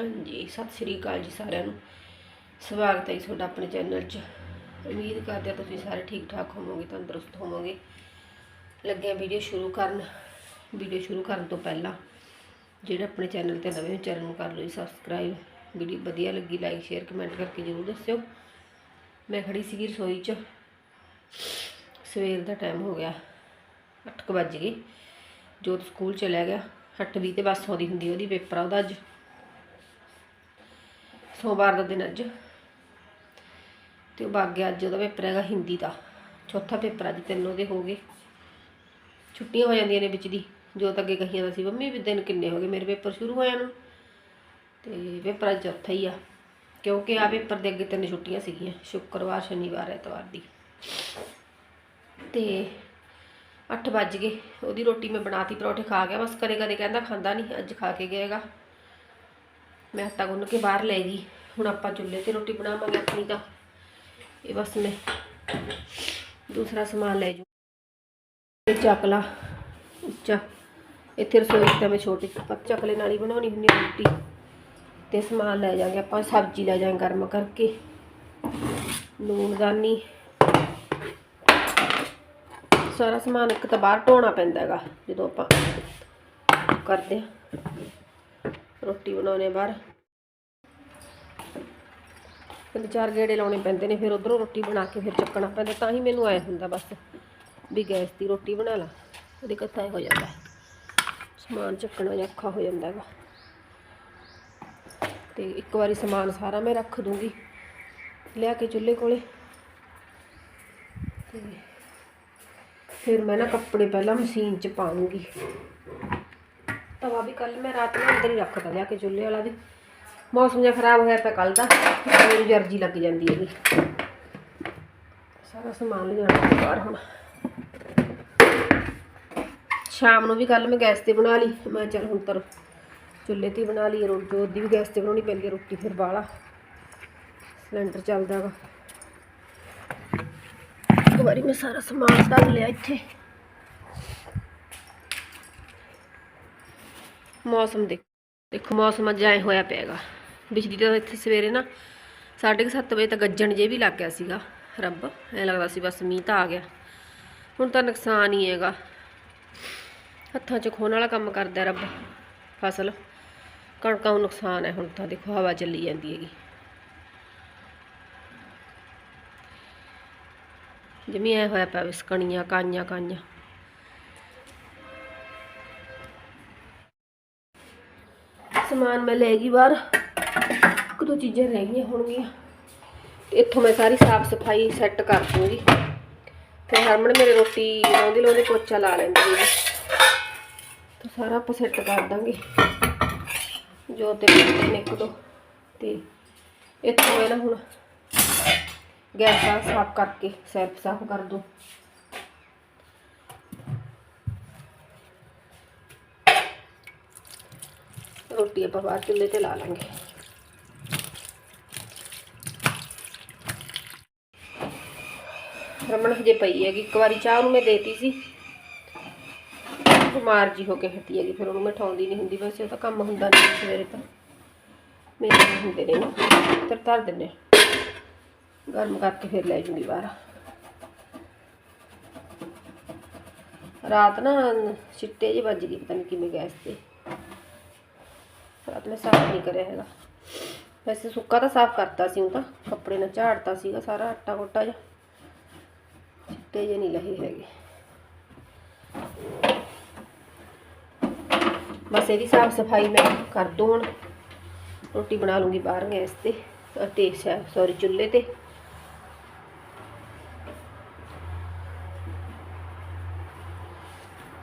ਹਾਂਜੀ, ਸਤਿ ਸ੍ਰੀ ਅਕਾਲ ਜੀ ਸਾਰਿਆਂ ਨੂੰ। ਸਵਾਗਤ ਹੈ ਜੀ ਤੁਹਾਡਾ ਆਪਣੇ ਚੈਨਲ 'ਚ। ਉਮੀਦ ਕਰਦੇ ਹਾਂ ਤੁਸੀਂ ਸਾਰੇ ਠੀਕ ਠਾਕ ਹੋਵੋਗੇ, ਤੰਦਰੁਸਤ ਹੋਵੋਗੇ। ਲੱਗਿਆ ਵੀਡੀਓ ਸ਼ੁਰੂ ਕਰਨ। ਵੀਡੀਓ ਸ਼ੁਰੂ ਕਰਨ ਤੋਂ ਪਹਿਲਾਂ ਜਿਹੜੇ ਆਪਣੇ ਚੈਨਲ ਤੇ ਨਵੇਂ ਹੋ, ਚੈਨਲ ਨੂੰ ਕਰ ਲਓ ਜੀ ਸਬਸਕ੍ਰਾਈਬ ਵੀਡੀਓ ਵਧੀਆ ਲੱਗੀ ਲਾਈਕ ਸ਼ੇਅਰ ਕਮੈਂਟ ਕਰਕੇ ਜ਼ਰੂਰ ਦੱਸਿਓ। ਮੈਂ ਖੜੀ ਸੀਗੀ ਰਸੋਈ 'ਚ। ਸਵੇਰ ਦਾ ਟਾਈਮ ਹੋ ਗਿਆ 8 ਵੱਜ ਗਏ। ਜੋਤ ਸਕੂਲ ਚਲਿਆ ਗਿਆ। 8:20 ਤੇ ਬੱਸ ਆਉਂਦੀ ਹੁੰਦੀ ਉਹਦੀ ਪੇਪਰ ਆ ਉਹਦਾ ਅੱਜ। ਸੋਮਵਾਰ ਦਾ ਦਿਨ ਅੱਜ। ਤੇ ਉਹ ਬਾਗਿਆ ਅੱਜ, ਉਹਦਾ ਪੇਪਰ ਹੈਗਾ ਹਿੰਦੀ ਦਾ। ਚੌਥਾ ਪੇਪਰ ਅੱਜ, ਤਿੰਨ ਉਹਦੇ ਹੋ ਗਏ। ਛੁੱਟੀਆਂ ਹੋ ਜਾਂਦੀਆਂ ਨੇ ਵਿੱਚ ਦੀ। ਜੋ ਤਾਂ ਅੱਗੇ ਕਹੀਆਂ ਦਾ ਸੀ, ਮੰਮੀ, ਵੀ ਦਿਨ ਕਿੰਨੇ ਹੋ ਗਏ? ਮੇਰੇ ਪੇਪਰ ਸ਼ੁਰੂ ਹੋਇਆ ਨੂੰ। ਤੇ ਪੇਪਰ ਅੱਜ ਚੌਥਾ ਹੀ ਆ। ਕਿਉਂਕਿ ਆ ਪੇਪਰ ਦੇ ਅੱਗੇ ਤਿੰਨ ਛੁੱਟੀਆਂ ਸੀਗੀਆਂ, ਸ਼ੁੱਕਰਵਾਰ, ਸ਼ਨੀਵਾਰ, ਐਤਵਾਰ ਦੀ। ਤੇ 8 ਵੱਜ ਗਏ। ਉਹਦੀ ਰੋਟੀ ਮੈਂ ਬਣਾਤੀ, ਪਰੌਠੇ ਖਾ ਗਿਆ। ਬਸ ਕਦੇ ਕਦੇ ਕਹਿੰਦਾ ਖਾਂਦਾ ਨਹੀਂ ਅੱਜ ਖਾ ਕੇ ਗਿਆਗਾ ਮੈਂ ਆਟਾ ਗੁੰਨ ਕੇ ਬਾਹਰ ਲੈ ਗਈ। ਹੁਣ ਆਪਾਂ ਚੁੱਲ੍ਹੇ ਤੇ ਰੋਟੀ ਬਣਾਵਾਂਗੇ ਆਪਣੀ ਤਾਂ। ਇਹ ਬਸ ਮੈਂ ਦੂਸਰਾ ਸਮਾਨ ਲੈ ਜੂ। ਇਹ ਚੱਕਲਾ ਉੱਚਾ। ਇੱਥੇ ਰਸੋਈ ਤਾਂ ਮੈਂ ਛੋਟੇ ਪੱਤ ਚੱਕਲੇ ਨਾਲ ਹੀ ਬਣਾਉਣੀ ਹੁੰਦੀ ਰੋਟੀ। ਤੇ ਸਮਾਨ ਲੈ ਜਾਾਂਗੇ ਆਪਾਂ, ਸਬਜ਼ੀ ਲੈ ਜਾਾਂਗੇ ਗਰਮ ਕਰਕੇ। ਲੂਣਦਾਨੀ ਸਾਰਾ ਸਮਾਨ ਇੱਕ ਤਾਂ ਬਾਹਰ ਢੋਣਾ ਪੈਂਦਾ ਹੈਗਾ, ਜਦੋਂ ਆਪਾਂ ਕਰਦੇ ਆ ਰੋਟੀ ਬਣਾਉਣੇ ਬਾਹਰ। ਤਿੰਨ ਚਾਰ ਗੇੜੇ ਲਾਉਣੇ ਪੈਂਦੇ ਨੇ, ਫਿਰ ਉਧਰੋਂ ਰੋਟੀ ਬਣਾ ਕੇ ਫਿਰ ਚੱਕਣਾ ਪੈਂਦਾ, ਤਾਂ ਹੀ ਮੈਨੂੰ ਆਇਆ ਹੁੰਦਾ ਬਸ ਵੀ ਗੈਸ ਦੀ ਰੋਟੀ ਬਣਾ ਲਾ, ਉਹਦੇ ਕੱਥਾ ਹੋ ਜਾਂਦਾ। ਸਮਾਨ ਚੱਕਣਾ ਜਿਹਾ ਔਖਾ ਹੋ ਜਾਂਦਾ ਹੈਗਾ ਤੇ ਇੱਕ ਵਾਰੀ ਸਮਾਨ ਸਾਰਾ ਮੈਂ ਰੱਖ ਦੂੰਗੀ, ਲਿਆ ਕੇ ਚੁੱਲ੍ਹੇ ਕੋਲੇ। ਤੇ ਫਿਰ ਮੈਂ ਨਾ ਕੱਪੜੇ ਪਹਿਲਾਂ ਮਸ਼ੀਨ 'ਚ ਪਾਉਂਗੀ ਤਵਾ ਵੀ ਕੱਲ ਮੈਂ ਰਾਤ ਨੂੰ ਅੰਦਰ ਹੀ ਰੱਖਦਾ ਲਿਆ ਕੇ ਚੁੱਲ੍ਹੇ ਵਾਲਾ ਵੀ। ਮੌਸਮ ਜਿਹਾ ਖਰਾਬ ਹੋਇਆ ਪਿਆ ਕੱਲ ਦਾ ਮੇਰੀ ਜਰਜੀ ਲੱਗ ਜਾਂਦੀ ਹੈਗੀ। ਸਾਰਾ ਸਮਾਨ ਲਿਜਾਣਾ ਬਾਹਰ ਹੁਣ। ਸ਼ਾਮ ਨੂੰ ਵੀ ਕੱਲ ਮੈਂ ਗੈਸ ਤੇ ਬਣਾ ਲਈ, ਮੈਂ ਚੱਲ ਹੁਣ ਤਰ ਚੁੱਲ੍ਹੇ ਤੇ ਬਣਾ ਲਈ ਰੋਟੀ ਉਹਦੀ ਵੀ ਗੈਸ ਤੇ ਬਣਾਉਣੀ ਪੈਂਦੀ ਹੈ ਰੋਟੀ, ਫਿਰ ਬਾਹਲਾ ਸਿਲੰਡਰ ਚੱਲਦਾ ਵਾ ਇੱਕ ਵਾਰੀ ਮੈਂ ਸਾਰਾ ਸਮਾਨ ਧਰ ਲਿਆ ਇੱਥੇ। ਮੌਸਮ ਦੇਖੋ ਮੌਸਮ ਅੱਜ ਐ ਹੋਇਆ ਪਿਆਗਾ ਬਿਜਲੀ ਤਾਂ ਇੱਥੇ ਸਵੇਰੇ ਨਾ 7:30 ਵਜੇ ਤੱਕ ਗੱਜਣ ਜੇ ਵੀ ਲੱਗ ਗਿਆ ਸੀਗਾ, ਰੱਬ, ਐ ਲੱਗਦਾ ਸੀ ਬਸ ਮੀਂਹ ਤਾਂ ਆ ਗਿਆ। ਹੁਣ ਤਾਂ ਨੁਕਸਾਨ ਹੀ ਹੈਗਾ। ਹੱਥਾਂ 'ਚ ਖੋਣ ਵਾਲਾ ਕੰਮ ਕਰਦਾ ਰੱਬ, ਫਸਲ। ਕਣਕਾਂ ਨੂੰ ਨੁਕਸਾਨ ਹੈ ਹੁਣ ਤਾਂ, ਦੇਖੋ ਹਵਾ ਚੱਲੀ ਜਾਂਦੀ ਹੈਗੀ। ਜਮੀ ਐ ਹੋਇਆ ਪਿਆ ਵਿਸਕਣੀਆਂ, ਕਾਈਆਂ ਕਾਈਆਂ। ਸਮਾਨ ਮੈਂ ਲੈ ਗਈ ਬਾਹਰ। ਇੱਕ ਦੋ ਚੀਜ਼ਾਂ ਰਹਿ ਗਈਆਂ ਹੋਣਗੀਆਂ। ਤੇ ਇੱਥੋਂ ਮੈਂ ਸਾਰੀ ਸਾਫ਼ ਸਫ਼ਾਈ ਸੈੱਟ ਕਰ ਦੂੰਗੀ। ਫਿਰ ਹਰਮਨ ਮੇਰੇ ਰੋਟੀ ਲਾਉਂਦੀ ਲਾਉਂਦੀ ਪੋਚਾ ਲਾ ਲੈਂਦੀ ਹੈ ਤਾਂ ਸਾਰਾ ਆਪਾਂ ਸੈੱਟ ਕਰ ਦਾਂਗੇ। ਜੋ ਤੇ ਨੇ ਇੱਕ ਦੋ। ਤੇ ਇੱਥੋਂ ਮੈਂ ਨਾ ਹੁਣ ਗੈਸ ਸਾਫ਼ ਕਰਕੇ ਸੈਲਫ ਸਾਫ਼ ਕਰ ਦੋ। ਰੋਟੀ ਆਪਾਂ ਬਾਹਰ ਚੁੱਲ੍ਹੇ ਤੇ ਲਾ ਲਾਂਗੇ। ਰਮਨ ਹਜੇ ਪਈ ਹੈਗੀ, ਇੱਕ ਵਾਰੀ ਚਾਹ ਨੂੰ ਮੈਂ ਦੇਤੀ ਸੀ। ਬਿਮਾਰ ਜੀ ਹੋ ਕੇ ਹਟੀ ਹੈਗੀ, ਫਿਰ ਉਹਨੂੰ ਮੈਂ ਠਾਉਂਦੀ ਨਹੀਂ ਹੁੰਦੀ, ਵੈਸੇ ਉਹ ਤਾਂ ਕੰਮ ਹੁੰਦਾ ਨਹੀਂ ਸਵੇਰੇ ਤਾਂ। ਮੇਰੇ ਹੁੰਦੇ ਨੇ ਨਾ ਫਿਰ ਧਰ ਦਿੰਦੇ ਗਰਮ ਕਰਕੇ ਫਿਰ ਲੈ ਜੂੰਗੀ ਬਾਹਰ। ਰਾਤ ਨਾ ਛਿੱਟੇ ਜਿਹੇ ਵੱਜ ਗਈ ਪਤਾ ਨਹੀਂ ਕਿਵੇਂ ਗੈਸ ਤੇ। ਰਾਤ ਮੈਂ ਸਾਫ਼ ਨਹੀਂ ਕਰਿਆ ਹੈਗਾ। ਵੈਸੇ ਸੁੱਕਾ ਤਾਂ ਸਾਫ਼ ਕਰਤਾ ਸੀ ਉਹ ਤਾਂ, ਕੱਪੜੇ ਨਾਲ ਝਾੜਤਾ ਸੀਗਾ ਸਾਰਾ, ਆਟਾ ਗੋਟਾ ਜਿਹਾ। ਛਿੱਟੇ ਜਿਹੇ ਨਹੀਂ ਲਹੇ ਹੈਗੇ। ਬਸ ਇਹਦੀ ਸਾਫ਼ ਸਫ਼ਾਈ ਮੈਂ ਕਰ ਦੂੰ ਹੁਣ। ਰੋਟੀ ਬਣਾ ਲੂੰਗੀ ਬਾਹਰ ਗੈਸ ਤੇ ਤੇ ਸੌਰੀ ਚੁੱਲ੍ਹੇ ਤੇ।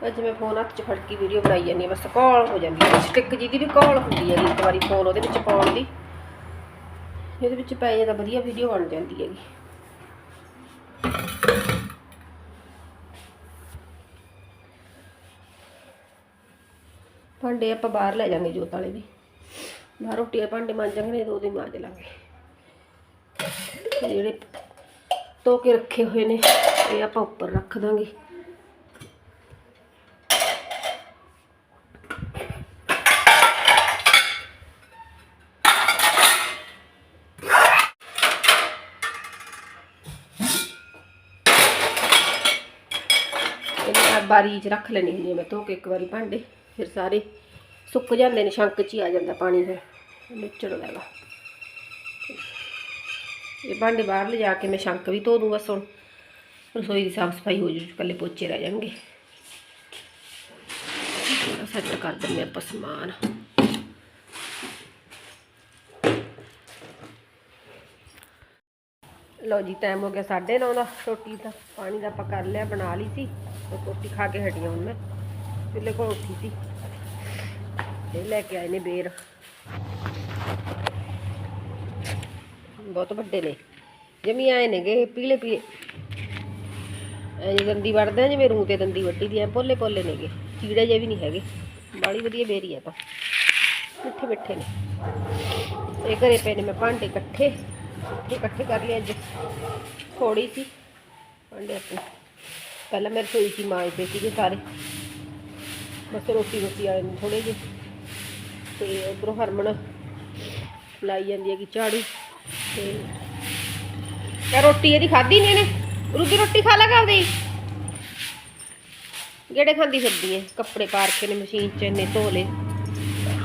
ਅੱਜ ਮੈਂ ਫੋਨ ਹੱਥ 'ਚ ਫੜ ਕੇ ਵੀਡੀਓ ਬਣਾਈ ਜਾਂਦੀ ਹਾਂ, ਬਸ ਕਾਲ ਹੋ ਜਾਂਦੀ ਹੈ। ਸਟਿੱਕ ਜਿਹਦੀ ਵੀ ਕਾਲ ਹੁੰਦੀ ਹੈ ਇੱਕ ਵਾਰੀ ਫੋਨ ਉਹਦੇ ਵਿੱਚ ਪਾਉਣ ਦੀ। ਇਹਦੇ ਵਿੱਚ ਪੈ ਜਾਂਦਾ ਵਧੀਆ ਵੀਡੀਓ ਬਣ ਜਾਂਦੀ ਹੈਗੀ। ਭਾਂਡੇ ਆਪਾਂ ਬਾਹਰ ਲੈ ਜਾਾਂਗੇ ਜੋਤ ਵਾਲੇ ਵੀ। ਬਾਹਰ ਰੋਟੀ ਦੇ ਭਾਂਡੇ ਮਾਂਜਾਂਗੇ ਨੇ ਦੋ ਦਿਨ ਮਾਂਜ ਲਾਂਗੇ। ਜਿਹੜੇ ਧੋ ਕੇ ਰੱਖੇ ਹੋਏ ਨੇ, ਇਹ ਆਪਾਂ ਉੱਪਰ ਰੱਖ ਦਾਂਗੇ। ਬਾਰੀ 'ਚ ਰੱਖ ਲੈਣੀ ਹੁੰਦੀ ਮੈਂ, ਧੋ ਕੇ ਇੱਕ ਵਾਰੀ ਭਾਂਡੇ। ਫਿਰ ਸਾਰੇ ਸੁੱਕ ਜਾਂਦੇ ਨੇ, ਸ਼ੰਕ 'ਚ ਹੀ ਆ ਜਾਂਦਾ ਪਾਣੀ ਫਿਰ, ਨਿਚੜ ਲੈਗਾ ਇਹ ਭਾਂਡੇ ਬਾਹਰ ਲਿਜਾ ਕੇ ਮੈਂ ਸ਼ੰਕ ਵੀ ਧੋ ਦੂੰ ਬਸ ਹੁਣ, ਰਸੋਈ ਦੀ ਸਾਫ਼ ਸਫ਼ਾਈ ਹੋ ਜੂ, ਇਕੱਲੇ ਪੋਚੇ ਰਹਿ ਜਾਣਗੇ। ਸੈੱਟ ਕਰ ਦਿੰਦੇ ਆਪਾਂ ਸਮਾਨ। ਲਓ ਜੀ ਟਾਈਮ ਹੋ ਗਿਆ 9:30 ਦਾ, ਰੋਟੀ ਦਾ, ਪਾਣੀ ਦਾ ਆਪਾਂ ਕਰ ਲਿਆ, ਬਣਾ ਲਈ ਸੀ ਤੇ ਰੋਟੀ ਖਾ ਕੇ ਹਟੀ ਹਾਂ ਹੁਣ ਮੈਂ ਚੁੱਲ੍ਹੇ ਕੋਲ ਉੱਠੀ ਸੀ। ਇਹ ਲੈ ਕੇ ਆਏ ਨੇ ਬੇਰ। ਬਹੁਤ ਵੱਡੇ ਨੇ। ਜਮੀ ਆਏ ਨੇਗੇ ਪੀਲੇ ਪੀਲੇ। ਐ ਦੰਦੀ ਵੜਦੇ ਆ, ਜਿਵੇਂ ਰੂੰ ਤੇ ਦੰਦੀ ਵੱਡੀ ਦੀ ਐ ਪੋਲੇ ਪੋਲੇ ਨੇਗੇ। ਕੀੜੇ ਜੇ ਵੀ ਨਹੀਂ ਹੈਗੇ। ਬਾੜੀ ਵਧੀਆ ਬੇਰੀ ਆ ਤਾਂ। ਮਿੱਠੇ ਮਿੱਠੇ ਨੇ। ਇਹ ਘਰੇ ਪਏ ਨੇ ਮੈਂ ਭਾਂਡੇ ਇਕੱਠੇ। ਇਕੱਠੇ ਕਰ ਲਏ ਅੱਜ। ਥੋੜੀ ਸੀ। ਭਾਂਡੇ ਆਪਣੇ ਪਹਿਲਾਂ ਮੈਂ ਰਸੋਈ ਸੀ ਮਾਂਜਦੇ ਸੀਗੇ ਸਾਰੇ। ਬਸ ਰੋਟੀ ਰੋਟੀ ਆਏ ਨੇ ਥੋੜੇ ਜਿਹੇ। ਤੇ ਉਧਰੋਂ ਹਰਮਨ ਲਾਈ ਜਾਂਦੀ ਹੈਗੀ ਝਾੜੂ ਤੇ ਕਿਆ ਰੋਟੀ ਇਹਦੀ ਖਾਧੀ ਨੇ ਨੇ ਰੁੱਦੀ ਰੋਟੀ ਖਾ ਲਾ ਕਰਦੀ? ਜਿਹੜੇ ਖਾਂਦੀ ਫਿਰਦੀ ਐ ਕੱਪੜੇ ਪਾ ਰੱਖੇ ਨੇ ਮਸ਼ੀਨ 'ਚ ਇਹਨੇ ਧੋ ਲਏ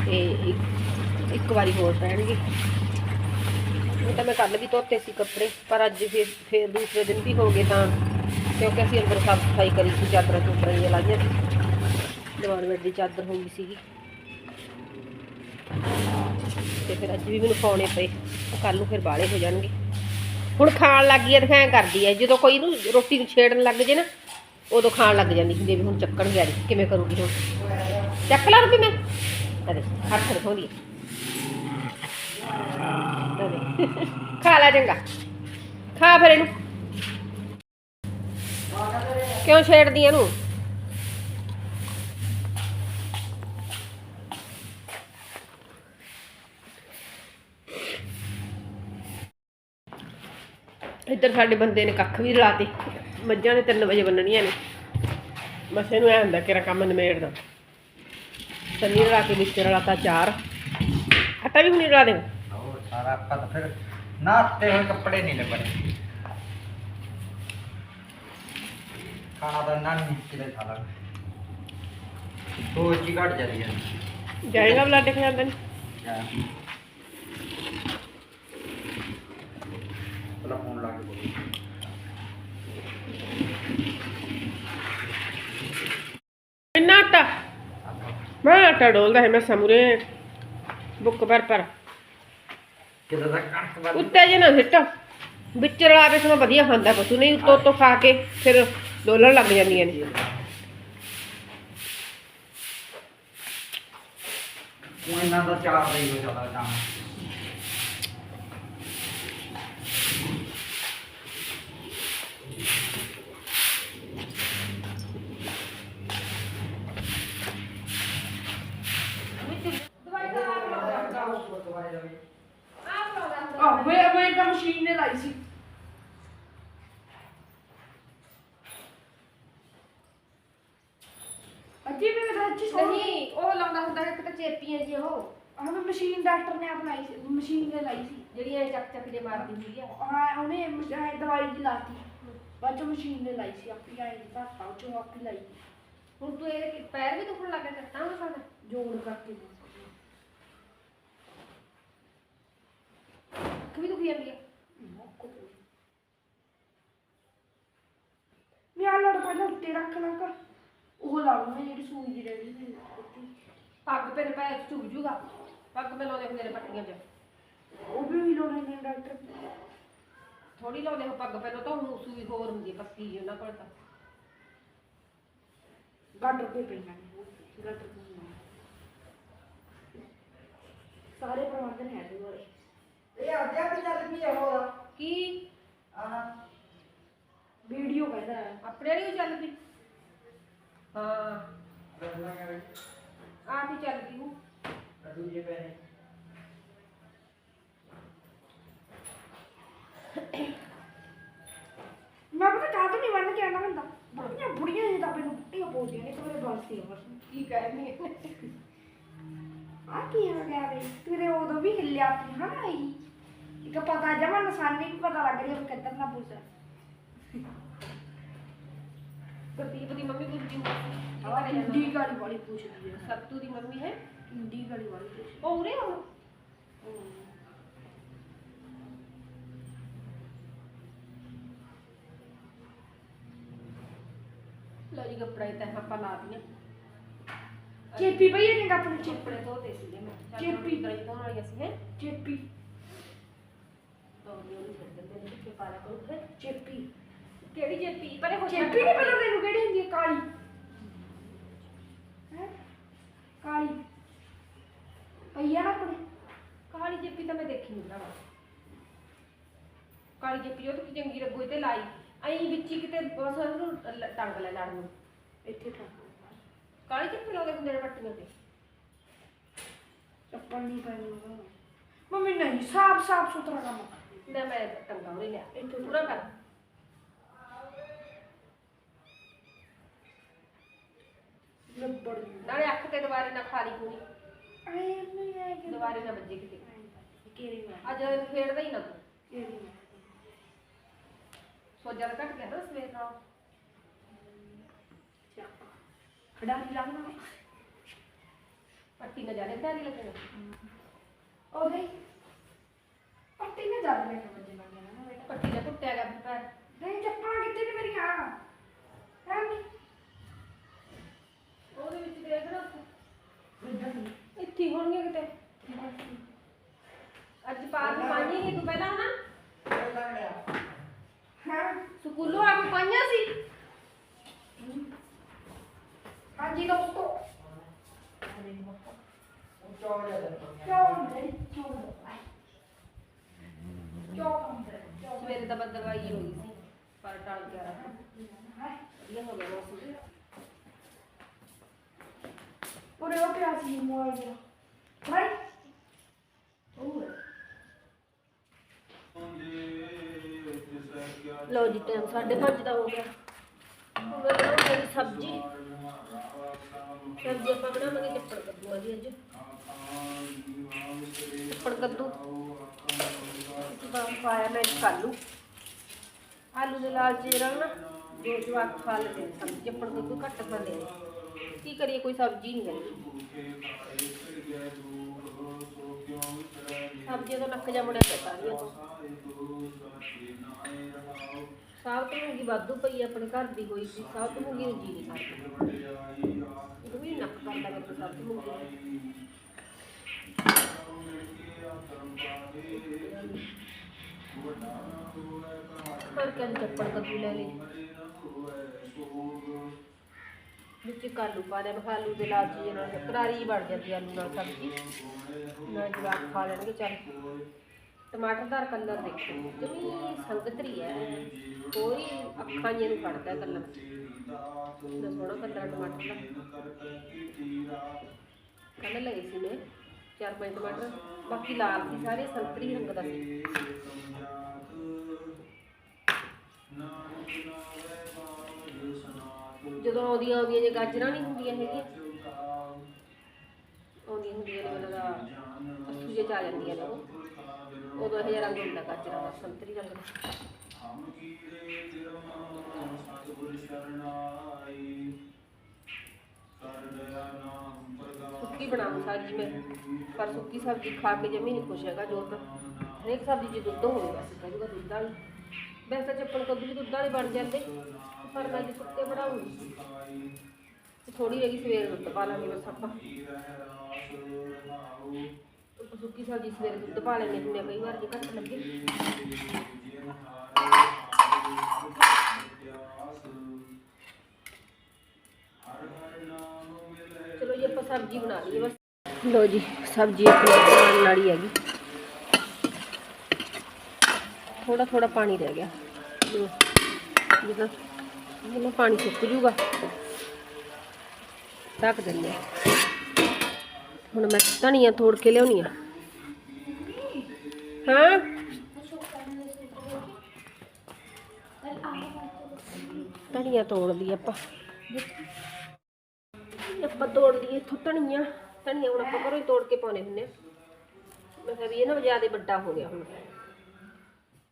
ਤੇ ਇੱਕ- ਵਾਰੀ ਹੋਰ ਪੈਣਗੇ। ਇਹ ਤਾਂ ਮੈਂ ਕੱਲ ਵੀ ਧੋਤੇ ਸੀ ਕੱਪੜੇ, ਪਰ ਅੱਜ ਫਿਰ ਫਿਰ ਦੂਸਰੇ ਦਿਨ ਵੀ ਹੋ ਗਏ ਤਾਂ ਕਿਉਂਕਿ ਅਸੀਂ ਅੰਦਰ ਸਾਫ਼ ਸਫ਼ਾਈ ਕਰੀ ਸੀ, ਚਾਦਰਾਂ ਚੁਦਰਾਂ ਜਿਹੀਆਂ ਲਾਈਆਂ ਸੀ। ਦੀਵਾਰ ਬੈੱਡ ਦੀ ਚਾਦਰ ਹੋ ਗਈ ਸੀਗੀ। ਤੇ ਫਿਰ ਅੱਜ ਵੀ ਮੈਨੂੰ ਪਾਉਣੇ ਪਏ। ਕੱਲ ਨੂੰ ਫਿਰ ਬਾਲੇ ਹੋ ਜਾਣਗੇ। ਹੁਣ ਖਾਣ ਲੱਗ ਗਈ ਐ ਦਿਖਾਇਆ ਕਰਦੀ ਹੈ ਜਦੋਂ ਕੋਈ ਨੂੰ ਰੋਟੀ ਨੂੰ ਛੇੜਨ ਲੱਗ ਜੇ ਨਾ, ਉਦੋਂ ਖਾਣ ਲੱਗ ਜਾਂਦੀ ਹੁੰਦੀ ਵੀ ਹੁਣ ਚੱਕਣ ਗਿਆ ਕਿਵੇਂ ਕਰੂਗੀ ਹੁਣ? ਚੱਕ ਲਾ ਰੋਟੀ ਮੈਂ। ਅਰੇ, ਹੱਥ ਰਖਾਉਂਦੀ ਖਾ ਲੈ ਚੰਗਾ। ਖਾ ਫਿਰ ਇਹਨੂੰ। ਕਿਉਂ ਛੇੜਦੀ ਇਹਨੂੰ? ਇੱਧਰ ਸਾਡੇ ਬੰਦੇ ਨੇ ਕੱਖ ਵੀ ਰਲਾਤੇ ਮੱਝਾਂ ਨੇ 3 ਵਜੇ ਬੰਨਣੀਆਂ ਨੇ। ਬਸ ਇਹਨੂੰ ਐ ਹੁੰਦਾ ਕਿ ਰਾ ਕੰਮ ਨਿਮੇੜਦਾ ਸੰਨੀ ਰਲਾ ਕੇ ਵਿੱਚ ਰਲਾਤਾ ਚਾਰ। ਆਟਾ ਵੀ ਹੁਣੀ ਰਲਾ ਦੇ। ਹੋਰ ਸਾਰਾ ਆਪਾਂ ਤਾਂ ਫਿਰ ਨਾਤੇ ਹੋਏ ਕੱਪੜੇ ਨਹੀਂ ਲੱਭਣੇ ਖਾਣਾ ਤਾਂ ਨਾ ਨਹੀਂ ਕਿਤੇ ਖਾ ਲਾਂਗੇ ਸੋਚ ਹੀ ਘਟ ਜਾਂਦੀ ਹੈ ਜਾਏਗਾ ਬਲਾਡੇ ਖਾਂਦਾ ਨਹੀਂ ਪਹਿਲਾਂ ਫੋਨ ਲਾ ਕੇ ਬੋਲੀ ਇੰਨਾ ਆਟਾ। ਮੈਂ ਆਟਾ ਡੋਲਦਾ ਹੈ ਮੈਂ ਸਮੂਰੇ ਬੁੱਕ ਪਰ ਪਰ। ਕਿਤੇ ਦਾ ਕਣਕ ਵੱਲ ਉੱਤੇ ਜੇ ਨਾ ਸਿੱਟ ਵਿੱਚ ਰਲਾ ਕੇ ਸਮਾਂ ਵਧੀਆ ਖਾਂਦਾ ਪਸ਼ੂ ਨਹੀਂ ਉੱਤੋਂ ਉੱਤੋਂ ਖਾ ਕੇ ਫਿਰ ਡੋਲਣ ਲੱਗ ਜਾਂਦੀਆਂ ਨੇ। ਉਹ ਇਹਨਾਂ ਦਾ ਚਾਰ ਰਹੀ ਹੋ ਜਾਂਦਾ ਕੰਮ ਆਹ ਮੈਂ ਮੈਂ ਤਾਂ ਮਸ਼ੀਨ ਨੇ ਲਾਈ ਸੀ ਅੱਜੀ ਵੀ ਮੈਂ ਅੱਜੀ ਸੋ ਨਹੀਂ ਉਹ ਲਾਉਂਦਾ ਹੁੰਦਾ ਇੱਕ ਤਾਂ ਚੇਪੀਆਂ ਜੀ ਉਹ ਹਾਂ ਮੈਂ ਮਸ਼ੀਨ ਡਾਕਟਰ ਨੇ ਆਪ ਲਾਈ ਸੀ ਮਸ਼ੀਨ ਨੇ ਲਾਈ ਸੀ ਜਿਹੜੀਆਂ ਚੱਕ ਚੱਕ ਜੇ ਮਾਰਦੀ ਹੁੰਦੀ ਆ ਹਾਂ ਉਹਨੇ ਮਸ਼- ਐਂ ਦਵਾਈ ਦੀ ਲਾਤੀ। ਬਾਅਦ ਚੋਂ ਮਸ਼ੀਨ ਨੇ ਲਾਈ ਸੀ ਆਪੀ ਆਈ ਦੀ ਧਾਤਾ ਉਹ ਚੋਂ ਆਪੀ ਲਾਈ। ਹੁਣ ਤੂੰ ਇਹ ਪੈਰ ਵੀ ਦੁਖਣ ਲੱਗ ਗਿਆ ਤਾਂ ਹੁਣ ਜੋੜ ਕਰਕੇ। ਅੱਖ ਵੀ ਦੁਖੀ ਜਾਂਦੀ ਆ। ਮੈਂ ਲੜ ਪਹਿਲਾਂ ਉੱਤੇ ਰੱਖ ਲਾਂ ਕਾ ਉਹ ਲਾਉਣਾ ਜਿਹੜੀ ਸੂਈ ਦੀ ਰਹਿੰਦੀ ਸੀ। ਉੱਤੇ। ਪੱਗ ਤੇਰੇ ਪੈਰ ਚ ਝੁਕ ਜੂਗਾ। ਪੱਗ ਮੈਂ ਲਾਉਂਦੇ ਹੁੰਦੇ ਨੇ ਪੱਟੀਆਂ 'ਚ। ਉਹ ਵੀ ਹੀ ਲਾਉਣੇ ਨੇ ਡਾਕਟਰ। ਥੋੜੀ ਲਾਉਂਦੇ ਹੋ ਪੱਗ ਪਹਿਲਾਂ ਤਾਂ ਹੁਣ ਸੂਈ ਹੋਰ ਹੁੰਦੀ ਹੈ ਪੱਕੀ ਜਿਹੀ ਉਹਨਾਂ ਕੋਲ ਤਾਂ। ਪਈਆਂ ਨੇ ਗਾਡਰ ਤੇ। ਸਾਰੇ ਪ੍ਰਬੰਧ ਨੇ ਇਹਦੇ ਕੋਲੇ। ਇਹ ਆਜਾ ਵੀ ਚੱਲ ਪਈ ਆ ਹੋਰ? ਕੀ? ਆਹ। ਵੀਡੀਓ ਕਹਿੰਦਾ ਹੈ। ਆਪਣੇ ਵਾਲੀ ਓ ਚੱਲ ਪਈ ਹਾਂ ਆਪ ਹੀ ਚੱਲ ਪਈ ਹੂੰ। ਦੂਜੇ ਪੈਣੇ ਮੈਂ ਪਤਾ ਕਾਹਤੋਂ ਨਹੀਂ ਬੰਨ ਕੇ ਆਣਾ ਹੁੰਦਾ? ਬੁੜੀਆਂ ਬੁੜੀਆਂ ਜਿਹੀ ਤਾਂ ਮੈਨੂੰ ਬੁੱਟੀਆਂ ਬੋਲਦੀਆਂ ਨੇ ਕੋਲੇ ਬਸਤੀ ਆ ਬਸ ਕੀ ਕਹਿਣੀ ਆ ਕੀ ਹੋ ਗਿਆ ਬਈ ਤੇਰੇ ਉਦੋਂ ਵੀ ਹਿੱਲਿਆ ਤੀ ਹਾਂ ਆਈ? ਇੱਕ ਪਤਾ ਜਮਾ ਨਿਸ਼ਾਨੀ ਵੀ ਪਤਾ ਲੱਗ ਰਹੀ ਹੈ ਕਿੱਧਰ ਨਾ ਪੁੱਛ ਪ੍ਰਦੀਪ ਦੀ ਮੰਮੀ ਗੁਰਜੀ ਨੂੰ ਆ ਹਿੰਦੀ ਗਾੜੀ ਵਾਲੀ ਪੁੱਛਦੀ ਹੈ ਸੱਤੂ ਦੀ ਮੰਮੀ ਹੈ। ਹਿੰਦੀ ਗਾੜੀ ਵਾਲੀ ਪੁੱਛਦੀ ਉਹ ਉਰੇ ਹੁਣ ਲਓ ਜੀ ਕੱਪੜਾ ਇਹ ਤਾਂ ਆਪਾਂ ਲਾ ਦਈਏ। ਚੇਪੀ ਪਈ ਹੈ ਨਿੰਗਾ ਆਪਣੀ ਚੇਪੀ। ਕੱਪੜੇ ਧੋਤੇ ਸੀਗੇ ਮੈਂ। ਚੇਪੀ। ਧੋਣ ਵਾਲੀ ਅਸੀਂ ਹੈ? ਚੇਪੀ। ਤਾਂ ਉਹ ਨਹੀਂ ਛੱਡ ਦਿੰਦੇ ਨੇ ਕਿ ਪਾਲਾ ਕਰੋ ਫਿਰ ਚੇਪੀ। ਕਿਹੜੀ ਜੇਪੀ ਪਰੇ ਹੋ ਚੇਪੀ ਨਹੀਂ ਪਤਾ ਤੈਨੂੰ ਕਿਹੜੀ ਹੁੰਦੀ ਹੈ ਕਾਲੀ। ਹੈ? ਕਾਲੀ। ਪਈ ਆ ਨਾ ਆਪਣੇ। ਕਾਲੀ ਜੇਪੀ ਤਾਂ ਮੈਂ ਦੇਖੀ ਨਹੀਂ ਭਰਾਵਾ। ਕਾਲੀ ਜੇਪੀ ਉਹ ਤਾਂ ਚੰਗੀ ਲੱਗੂ ਤੇ ਲਾਈ। ਐਂ ਵਿੱਚ ਕਿਤੇ ਬਸ ਉਹਨੂੰ ਲ- ਟੰਗ ਲੈ ਲੜ ਨੂੰ। ਇੱਥੇ ਤਾਂ ਕਾਲੀ ਜੇਪੀ ਲਾਉਂਦੇ ਹੁੰਦੇ ਨੇ ਪੱਟੀਆਂ ਤੇ? ਚੱਪਲ ਨਹੀਂ ਪਾਈ। ਮੰਮੀ ਨਹੀਂ ਸਾਫ਼ ਸਾਫ਼ ਸੁਥਰਾ ਕੰਮ। ਨਾ ਮੈਂ ਟੰਗਾ ਉਹਨੇ ਲਿਆ ਇੱਥੇ ਪੂਰਾ ਕਰ। ਲੱਭੜ ਨਾਲੇ ਅੱਖ ਤੇ ਦੁਬਾਰੇ ਨਾ ਖਾਲੀ ਪੂਰੀ। ਆਏ ਨਹੀਂ ਆਏ। ਦੁਬਾਰੇ ਨਾ ਵੱਜੇ ਕਿਤੇ। ਕਿਹੜੀ ਮੈਂ ਅੱਜ ਖੇਡਦਾ ਹੀ ਨਾ ਤੂੰ। ਕਿਹੜੀ ਮੈਂ ਸੋਜਾ ਤਾਂ ਘਟ ਗਿਆ ਨਾ ਸਵੇਰ ਨਾਲ। ਖਿਡਾਰੀ ਲੱਗਣਾ ਪੱਟੀ ਨਾ ਜਾਣੇ ਧਿਆਨ ਲੱਗਣਾ ਉਹ ਨਹੀਂ ਪੱਟੀ ਨੇ ਲੈ ਕੇ ਵੱਜੇ ਲੱਗ ਨਾ ਬੇਟਾ। ਪੱਟੀ ਨਾ ਟੁੱਟਿਆ ਗਿਆ ਪੈਰ ਨਹੀਂ ਚੱਪਲਾਂ ਕਿੱਥੇ ਨੇ ਮੇਰੀਆਂ? ਹੈ ਨਹੀਂ। ਉਹਦੇ ਵਿੱਚ ਦੇਖ ਨਾ ਇੱਧਰ ਨਹੀਂ ਇੱਥੇ ਹੀ ਹੋਣਗੇ ਕਿਤੇ। ਅੱਜ ਪਾਰ ਪਾਣੀ ਹੀ ਤੂੰ ਪਹਿਲਾਂ ਨਾ ਹਾਂ? ਸਕੂਲੋਂ ਆ ਕੇ ਪਾਈਆਂ ਸੀ? ਹਾਂਜੀ ਦੋਸਤੋ। ਸਵੇਰੇ ਤਾਂ ਬੱਦਲਵਾਈ ਹੋ ਗਈ ਸੀ ਪਰ ਟਲ ਗਿਆ। ਰਾਤ ਹੈ? ਵਧੀਆ ਹੋ ਗਿਆ ਮੌਸਮ। ਪੂਰੇ ਉਹ ਪਿਆ ਸੀ ਮੋਬਾਈਲ ਦਾ ਭਾਈ ਲਓ ਜੀ ਟਾਈਮ 5:30 ਦਾ ਹੋ ਗਿਆ। ਹੁਣ ਮੈਂ ਬਣਾਉਂਗੀ ਸਬਜ਼ੀ। ਸਬਜ਼ੀ ਆਪਾਂ ਬਣਾਵਾਂਗੇ ਚੱਪੜ ਕੱਦੂ ਜੀ ਅੱਜ। ਚੱਪੜ ਕੱਦੂ। ਬਾਅਦ ਪਾਇਆ ਮੈਂ ਆਲੂ। ਆਲੂ ਦੇ ਲਾਲ ਜੀਰਾ ਨਾ, ਦੋ ਜਵਾਕ ਖਾ ਲੈਂਦੇ ਸਬਜ਼ੀ, ਚੱਪੜ ਕੱਦੂ ਘੱਟ ਖਾਂਦੇ ਕੀ ਕਰੀਏ, ਕੋਈ ਸਬਜ਼ੀ ਨਹੀਂ ਹੈ ਸਬਜ਼ੀ ਤੋਂ ਨੱਕ ਜਾ ਮੁੜਿਆ ਪਿਆ ਸਾਰੀਆਂ ਤੋਂ ਸਾਬਤ ਮੂੰਗੀ ਵਾਧੂ ਪਈ ਆ, ਆਪਣੇ ਘਰ ਦੀ ਹੋਈ ਸੀ ਸਾਬਤ ਮੂੰਗੀ ਨੂੰ ਜੀ ਨਹੀਂ ਕਰਦਾ। ਇਹ ਵੀ ਨੱਕ ਕਰਦਾ ਮੇਰੇ ਤੋਂ ਸਾਬਤ ਮੂੰਗੀ ਪਰ ਕਹਿੰਦੇ ਚੱਪੜ ਕੱਦੂ ਲੈ ਲਈ? ਵਿੱਚ ਇੱਕ ਆਲੂ ਪਾ ਦੇਣ ਆਲੂ ਦੇ ਲਾਲ ਨਾਲ ਕਰਾਰੀ ਬਣ ਜਾਂਦੀ ਆਲੂ ਨਾਲ ਸਬਜ਼ੀ। ਨਾ ਜਵਾਕ ਖਾ ਲੈਣਗੇ, ਚੱਲ। ਟਮਾਟਰਦਾਰ ਕਲਰ ਦੇਖੋ ਜਮੀ ਸੰਗਤਰੀ ਹੈ। ਕੋਈ ਅੱਖਾਂ ਜਿਹੀਆਂ ਨੂੰ ਫੜਦਾ ਕਲਰ। ਨਾ ਸੋਹਣਾ ਕਲਰ ਟਮਾਟਰ ਦਾ। ਕੱਲ ਲਏ ਸੀ ਮੈਂ ਚਾਰ ਪੰਜ ਟਮਾਟਰ। ਬਾਕੀ ਲਾਲ ਸੀ, ਸਾਰੇ ਸੰਤਰੀ ਰੰਗ ਦਾ ਸੀ। ਜਦੋਂ ਆਉਂਦੀਆਂ ਆਉਂਦੀਆਂ ਜੇ ਗਾਜਰਾਂ ਨਹੀਂ ਹੁੰਦੀਆਂ ਹੈਗੀਆਂ, ਆਉਂਦੀਆਂ ਹੁੰਦੀਆਂ ਨੇ ਮੈਨੂੰ ਦਾ ਅੱਸੂ ਜੇ ਚ ਜਾਂਦੀਆਂ ਨੇ ਉਹ। ਉਦੋਂ ਇਹ ਜਿਹਾ ਰੰਗ ਹੁੰਦਾ ਗਾਜਰਾਂ ਦਾ, ਸੰਤਰੀ ਰੰਗ ਦਾ। ਸੁੱਕੀ ਬਣਾਉਂ ਸਬਜ਼ੀ ਮੈਂ, ਪਰ ਸੁੱਕੀ ਸਬਜ਼ੀ ਖਾ ਕੇ ਜਮੀ ਨਹੀਂ ਖੁਸ਼ ਹੈਗਾ, ਜੋ ਤਾਂ ਹਰੇਕ ਸਬਜ਼ੀ 'ਚ ਦੁੱਧ ਹੋਵੇ ਬਸ ਕਹਿੰਦਾ ਦੁੱਧ ਵਾਲੀ ਵੈਸੇ ਤਾਂ ਚੱਪਣ ਕੱਦੂ ਵੀ ਦੁੱਧ ਵਾਲੇ ਬਣ ਜਾਂਦੇ, ਪਰ ਮੈਂ ਅੱਜ ਸੁੱਕੇ ਬਣਾਉਂਗੀ। ਥੋੜੀ ਰਹੀ ਸਵੇਰ ਦੁੱਧ ਪਾ ਲਾਂਗੇ ਬਸ ਆਪਾਂ। ਆਪਾਂ ਸੁੱਕੀ ਸਬਜ਼ੀ ਸਵੇਰੇ ਦੁੱਧ ਪਾ ਲੈਂਦੇ ਹੁੰਦੇ ਹਾਂ ਕਈ ਵਾਰ ਜੇ ਘੱਟ ਲੱਗੇ। ਚਲੋ ਜੀ ਆਪਾਂ ਸਬਜ਼ੀ ਬਣਾ ਲਈਏ ਬਸ। ਲੋ ਜੀ, ਸਬਜ਼ੀ ਆਪਣੀ ਬਣਾਉਣ ਵਾਲੀ ਹੈਗੀ। ਥੋੜਾ ਥੋੜਾ ਪਾਣੀ ਰਹਿ ਗਿਆ। ਲਓ, ਜਦੋਂ ਜਦੋਂ ਪਾਣੀ ਸੁੱਕ ਜੂਗਾ। ਢੱਕ ਦਿੰਦੇ ਹੁਣ ਮੈਂ ਧਨੀਆ ਤੋੜ ਕੇ ਲਿਆਉਣੀ ਆ। ਹਾਂ? ਧਨੀਆ ਤੋੜ ਲਈ ਆਪਾਂ। ਆਪਾਂ ਤੋੜ ਲਈਏ ਇੱਥੋਂ ਧਨੀਆ। ਧਨੀਆ ਹੁਣ ਆਪਾਂ ਘਰੋਂ ਹੀ ਤੋੜ ਕੇ ਪਾਉਣੇ ਹੁੰਦੇ ਆ। ਮੈਂ ਕਿਹਾ ਵੀ ਇਹ ਨਾ ਜ਼ਿਆਦਾ ਵੱਡਾ ਹੋ ਗਿਆ ਹੁਣ।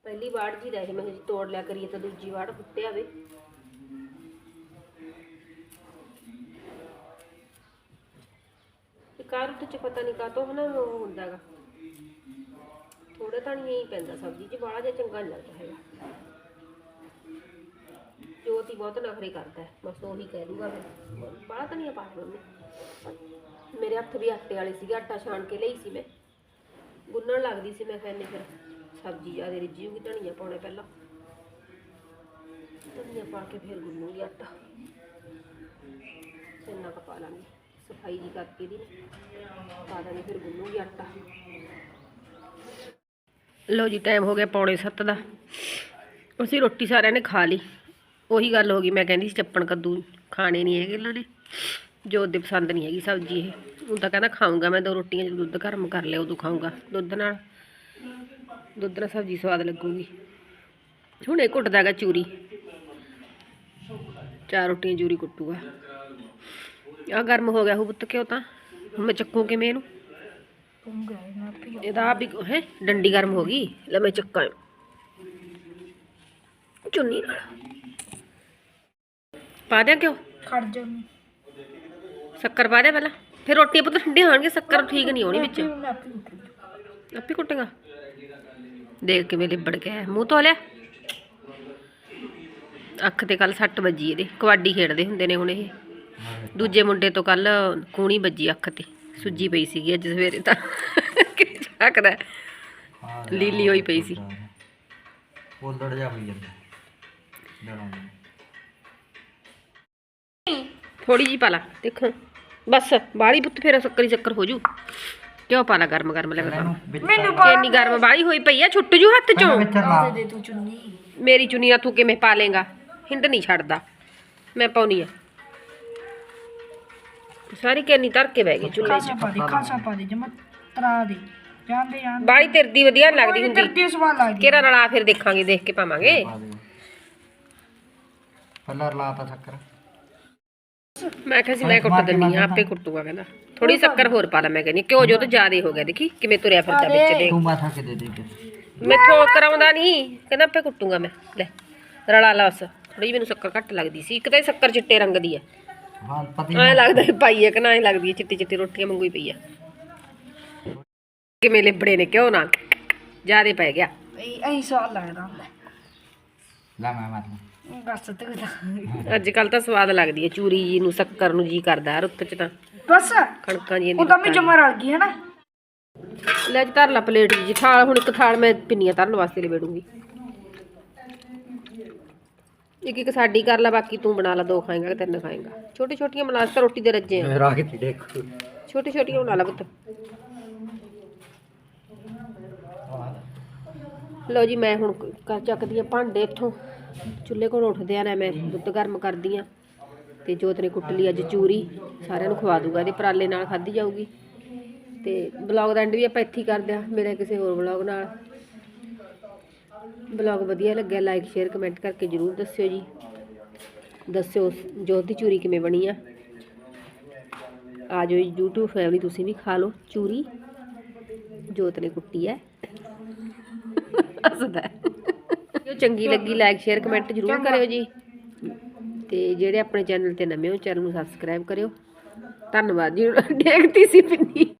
ਪਹਿਲੀ ਵਾੜ ਜੀ ਰਹਿ ਮੈਂ ਜੀ ਤੋੜ ਲਿਆ ਕਰੀਏ ਤਾਂ ਦੂਜੀ ਵਾੜ ਫੁੱਟੇ ਆਵੇ ਕਾਰ ਉੱਤੇ ਚ ਪਤਾ ਨਹੀਂ ਕਾਤੋਂ ਹਨਾ ਉਹ ਹੁੰਦਾਗਾ ਥੋੜਾ ਤਾਂ ਨਹੀਂ ਪੈਂਦਾ ਸਬਜ਼ੀ ਚ ਬਾਲਾ ਜਿਹਾ ਚੰਗਾ ਨਹੀਂ ਲੱਗਦਾ ਹੈਗਾ। ਜੋਤੀ ਬਹੁਤ ਨਖਰੇ ਕਰਦਾ ਹੈ, ਬਸ ਉਹੀ ਕਹਿ ਦੂਗਾ ਫਿਰ ਬਾਲਾ ਤਾਂ ਨਹੀਂ ਪਾ ਉਹਨੇ ਮੇਰੇ ਹੱਥ ਵੀ ਆਟੇ ਵਾਲੇ ਸੀਗੇ, ਆਟਾ ਛਾਣ ਕੇ ਲਈ ਸੀ ਮੈਂ। ਗੁੰਨਣ ਲੱਗਦੀ ਸੀ ਮੈਂ ਕਹਿੰਨੇ ਫਿਰ। ਸਬਜ਼ੀ ਜ਼ਿਆਦਾ ਰਿੱਝੂਗੀ ਧਨੀਆ ਪਾਉਣਾ ਪਹਿਲਾਂ। ਧਨੀਆ ਪਾ ਕੇ ਫਿਰ ਗੁੰਨੂਗੀ ਆਟਾ। ਇੰਨਾ ਕੁ ਲਾਂਗੇ, ਸਫ਼ਾਈ ਜੀ ਕਰਕੇ ਦੀ। ਪਾ ਦਾਂਗੇ ਫਿਰ ਗੁੰਨੂਗੀ ਆਟਾ। ਲੋ ਜੀ ਟਾਈਮ ਹੋ ਗਿਆ ਪੌਣੇ 7 ਦਾ। ਅਸੀਂ ਰੋਟੀ ਸਾਰਿਆਂ ਨੇ ਖਾ ਲਈ। ਉਹੀ ਗੱਲ ਹੋ ਗਈ, ਮੈਂ ਕਹਿੰਦੀ ਸੀ ਚੱਪਣ ਕੱਦੂ ਖਾਣੇ ਨਹੀਂ ਹੈਗੇ ਇਹਨਾਂ ਨੇ। ਜੋ ਉਹਦੇ ਪਸੰਦ ਨਹੀਂ ਹੈਗੀ ਸਬਜ਼ੀ ਇਹ। ਉਹ ਤਾਂ ਕਹਿੰਦਾ, ਖਾਊਂਗਾ ਮੈਂ ਦੋ ਰੋਟੀਆਂ 'ਚ ਦੁੱਧ ਗਰਮ ਕਰ ਲਿਆ, ਉਦੋਂ ਖਾਊਂਗਾ ਦੁੱਧ ਨਾਲ। ਦੁੱਧ ਨਾਲ ਸਬਜ਼ੀ ਸਵਾਦ ਲੱਗੂਗੀ। ਹੁਣ ਇਹ ਕੁੱਟਦਾ ਹੈਗਾ ਚੂਰੀ। ਚਾਰ ਰੋਟੀਆਂ ਚੂਰੀ ਕੁੱਟੂਗਾ। ਆ ਗਰਮ ਹੋ ਗਿਆ ਉਹ ਪੁੱਤ ਕਿਉਂ ਤਾਂ। ਹੁਣ ਮੈਂ ਚੱਕੂ ਕਿਵੇਂ ਇਹਨੂੰ? ਇਹਦਾ ਆਪ ਹੀ ਹੈ ਡੰਡੀ ਗਰਮ ਹੋ ਗਈ ਲੈ ਮੈਂ ਚੱਕਾਂ ਚੁੰਨੀ ਨਾਲ। ਪਾ ਦਿਆਂ ਕਿਉਂ ਖੜ ਜਾ ਸ਼ੱਕਰ ਪਾ ਦਿਆਂ ਪਹਿਲਾਂ। ਫਿਰ ਰੋਟੀਆਂ ਪੁੱਤ ਠੰਡੀਆਂ ਹੋਣਗੀਆਂ ਸ਼ੱਕਰ ਠੀਕ ਨਹੀਂ ਹੋਣੀ ਵਿੱਚ। ਆਪੇ ਕੁੱਟੇਗਾ। ਦੇਖ ਕਿਵੇਂ ਲਿਬੜ ਗਿਆ ਮੂੰਹ ਧੋ ਲਿਆ। ਅੱਖ ਤੇ ਕੱਲ ਸੱਟ ਵੱਜੀ ਇਹਦੇ। ਕਬੱਡੀ ਖੇਡਦੇ ਹੁੰਦੇ ਨੇ ਹੁਣ ਇਹ। ਦੂਜੇ ਮੁੰਡੇ ਤੋਂ ਕੱਲ ਕੂਣੀ ਵੱਜੀ ਅੱਖ ਤੇ। ਸੁੱਜੀ ਪਈ ਸੀਗੀ ਅੱਜ ਸਵੇਰੇ ਤਾਂ। ਝਾਕਦਾ ਲੀਲੀ ਹੋਈ ਪਈ ਸੀ। ਉਲੜ ਜਾ ਹੋਈ ਜਾਂਦਾ ਥੋੜੀ ਜੀ ਪਾ ਲਾ। ਦੇਖੋ। ਬਸ ਬਾੜੀ ਪੁੱਤ ਫੇਰ ਸ਼ੱਕਰੀ ਸ਼ੱਕਰ ਹੋ ਜੂ। ਕਿਉਂ ਪਾ ਲਾ ਗਰਮ ਗਰਮ ਲੱਗਾ ਇਹਨੂੰ ਵਿੱਚ ਮੈਨੂੰ ਕਿ ਇੰਨੀ ਗਰਮ ਬਾੜੀ ਹੋਈ ਪਈ ਆ ਛੁੱਟ ਜੂ ਹੱਥ ਚੋਂ? ਵਿੱਚ ਲਾ। ਦੇ ਤੂੰ ਚੁੰਨੀ। ਮੇਰੀ ਚੁੰਨੀਆਂ ਤੂੰ ਕਿਵੇਂ ਪਾ ਲੇਗਾ ਹਿੰਦ ਨਹੀਂ ਛੱਡਦਾ। ਮੈਂ ਪਾਉਣੀ ਆ। ਸਾਰੀ ਕੈਨੀ ਧਰ ਕੇ ਬਹਿ ਗਈ ਚੁੱਲ੍ਹੇ 'ਚ। ਖਾਸਾ ਪਾ ਦੇ ਖਾਸਾ ਪਾ ਦੇ ਜਮਾ ਤਰਾ ਦੇ। ਜਾਂਦੇ ਜਾਂਦੇ। ਬਾੜੀ ਤਿਰਦੀ ਵਧੀਆ ਨੀ ਲੱਗਦੀ ਹੁੰਦੀ। ਤੇ ਸਵਾਲ ਲੱਗ ਗਿਆ ਕਿਹੜਾ ਰਲਾ ਫਿਰ ਦੇਖਾਂਗੇ ਦੇਖ ਕੇ ਪਾਵਾਂਗੇ। ਪਾ ਪਹਿਲਾਂ ਰਲਾਤਾ ਸ਼ੱਕਰ ਮੈਂ ਕਿਹਾ ਸੀ ਮੈਂ ਕੁੱਟ ਦਿੰਨੀ ਆ ਆਪੇ ਕੁੱਟੂਗਾ ਕਹਿੰਦਾ। ਥੋੜੀ ਸ਼ੱਕਰ ਹੋਰ ਪਾ ਲਾ ਮੈਂ ਕਹਿੰਦੀ ਕਿਉਂ ਜੋ ਤਾਂ ਜ਼ਿਆਦੇ ਹੋ ਗਿਆ ਦੇਖੀ ਕਿਵੇਂ ਤੁਰਿਆ ਫਿਰਦਾ ਵਿੱਚ ਦੇ। ਤੂੰ ਮਾਥਾ ਕੇ ਦੇ ਦੇ ਕੇ ਮੈਥੋਂ ਕਰਾਉਂਦਾ ਨਹੀਂ ਕਹਿੰਦਾ ਆਪੇ ਕੁੱਟੂਗਾ ਮੈਂ ਲੈ ਰਲਾ ਲਾ ਉਸ। ਥੋੜੀ ਮੈਨੂੰ ਸ਼ੱਕਰ ਘੱਟ ਲੱਗਦੀ ਸੀ ਇੱਕ ਤਾਂ ਇਹ ਸ਼ੱਕਰ ਚਿੱਟੇ ਰੰਗ ਦੀ ਆ। ਹਾਂ ਪਤੀ ਐਂ ਲੱਗਦਾ ਪਾਈ ਹੈ ਕਿ ਨਾ ਐਂ ਲੱਗਦੀ ਹੈ ਚਿੱਟੀ ਚਿੱਟੀ ਰੋਟੀਆਂ ਵਾਂਗੂ ਹੀ ਪਈ ਆ। ਕਿਵੇਂ ਲਿਬੜੇ ਨੇ ਕਿਉਂ ਨਾ ਜਿਆਦੇ ਪੈ ਗਿਆ। ਐਂ ਸਵਾਲ ਲੱਗਦਾ ਹੁੰਦਾ। ਲਾ ਮੈਂ ਮਾਥਾ ਬਸ ਤੇ ਅੱਜ ਕੱਲ ਤਾਂ ਸਵਾਦ ਲੱਗਦੀ ਹੈ ਚੂਰੀ ਜੀ ਨੂੰ ਸ਼ੱਕਰ ਨੂੰ ਜੀ ਕਰਦਾ ਰੁੱਤ ਚ ਤਾਂ। ਬਸ। ਕਣਕਾਂ ਜੀ ਉਹ ਤਾਂ ਮੈਂ ਜਮਾ ਰਲ ਗਈ ਹੈ ਨਾ ਲੈ ਜੀ ਧਰ ਲਾ ਪਲੇਟ ਜੀ ਥਾਲ ਹੁਣ ਇੱਕ ਥਾਲ ਮੈਂ ਪਿੰਨੀਆਂ ਧਰਨ ਵਾਸਤੇ ਲਵੇੜੂੰਗੀ ਇੱਕ ਇੱਕ ਸਾਡੀ ਕਰ ਲਾ ਬਾਕੀ ਤੂੰ ਬਣਾ ਲਾ ਦੋ ਖਾਏਗਾ ਕਿ ਤਿੰਨ ਖਾਏਗਾ। ਛੋਟੀ ਛੋਟੀਆਂ ਬਣਾ ਲਾ ਰੋਟੀ ਦੇ ਰੱਜੇ ਆ। ਰਾਖ ਕੇ ਦੇਖ? ਛੋਟੀ ਛੋਟੀਆਂ ਬਣਾ ਲਾ ਪੁੱਤ। ਲਓ ਜੀ ਮੈਂ ਹੁਣ ਕਰ ਚੱਕਦੀ ਆ ਭਾਂਡੇ ਇੱਥੋਂ। ਚੁੱਲ੍ਹੇ ਕੋਲ ਉੱਠਦੇ ਆ ਨਾ ਮੈਂ, ਦੁੱਧ ਗਰਮ ਕਰਦੀ ਆ ਤੇ ਜੋਤ ਨੇ ਕੁੱਟ ਲਈ ਅੱਜ ਚੂਰੀ, ਸਾਰਿਆਂ ਨੂੰ ਖਵਾ ਦੂਗਾ, ਇਹਦੇ ਪਰਾਲੇ ਨਾਲ ਖਾਧੀ ਜਾਊਗੀ। ਤੇ ਬਲੌਗ ਦਾ ਐਂਡ ਵੀ ਆਪਾਂ ਇੱਥੇ ਕਰਦੇ ਆ ਮੇਰੇ ਕਿਸੇ ਹੋਰ ਬਲੌਗ ਨਾਲ। ਬਲੌਗ ਵਧੀਆ ਲੱਗਿਆ ਲਾਈਕ ਸ਼ੇਅਰ ਕਮੈਂਟ ਕਰਕੇ ਜਰੂਰ ਦੱਸਿਓ ਜੀ। ਦੱਸਿਓ ਜੋਤ ਦੀ ਚੂਰੀ ਕਿਵੇਂ ਬਣੀ ਆ। ਆ ਜਾਓ ਜੀ, YouTube ਫੈਮਿਲੀ ਤੁਸੀਂ ਵੀ ਖਾ ਲਓ ਚੂਰੀ। ਜੋਤ ਨੇ ਕੁੱਟੀ ਹੈ ਹੱਸਦਾ ਜੋ ਚੰਗੀ ਲੱਗੀ ਲਾਈਕ ਸ਼ੇਅਰ ਕਮੈਂਟ ਜ਼ਰੂਰ ਕਰਿਓ ਜੀ। ਤੇ ਜਿਹੜੇ ਆਪਣੇ ਚੈਨਲ ਤੇ ਨਵੇਂ ਹੋ ਚੈਨਲ ਨੂੰ ਸਬਸਕ੍ਰਾਈਬ ਕਰਿਓ। ਧੰਨਵਾਦ ਜੀ। ਦੇਖਤੀ ਸੀ ਪਿੰਨੀ।